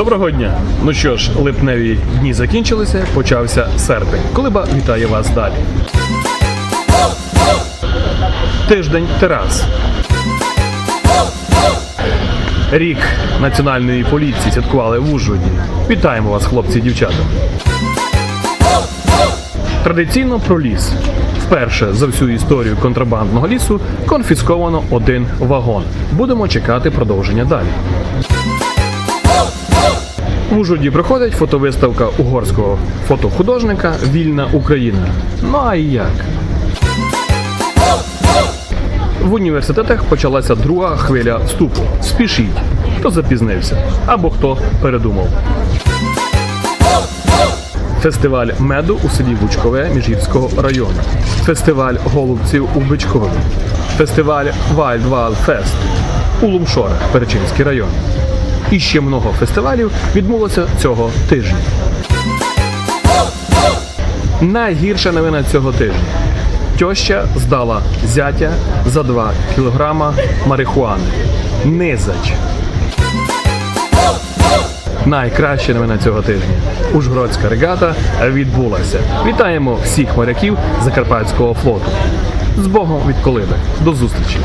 Доброго дня! Ну що ж, липневі дні закінчилися, почався серпень. Колиба вітає вас далі. Тиждень терас. Рік національної поліції святкували в Ужгороді. Вітаємо вас, хлопці і дівчата. Традиційно про ліс. Вперше за всю історію контрабандного лісу конфісковано один вагон. Будемо чекати продовження далі. В Ужгороді проходить фотовиставка угорського фотохудожника Вільна Україна. Ну а як? В університетах почалася друга хвиля вступу. Спішіть, хто запізнився або хто передумав. Фестиваль меду у селі Бучкове Міжгірського району. Фестиваль голубців у Бичкові. Фестиваль Wild Wild Fest у Лумшорах, Перечинський район. І ще много фестивалів відбулося цього тижня. Найгірша новина цього тижня. Тьоща здала зятя за 2 кілограма марихуани. Низач. Найкраща новина цього тижня. Ужгородська регата відбулася. Вітаємо всіх моряків Закарпатського флоту. З Богом від колиби. До зустрічі!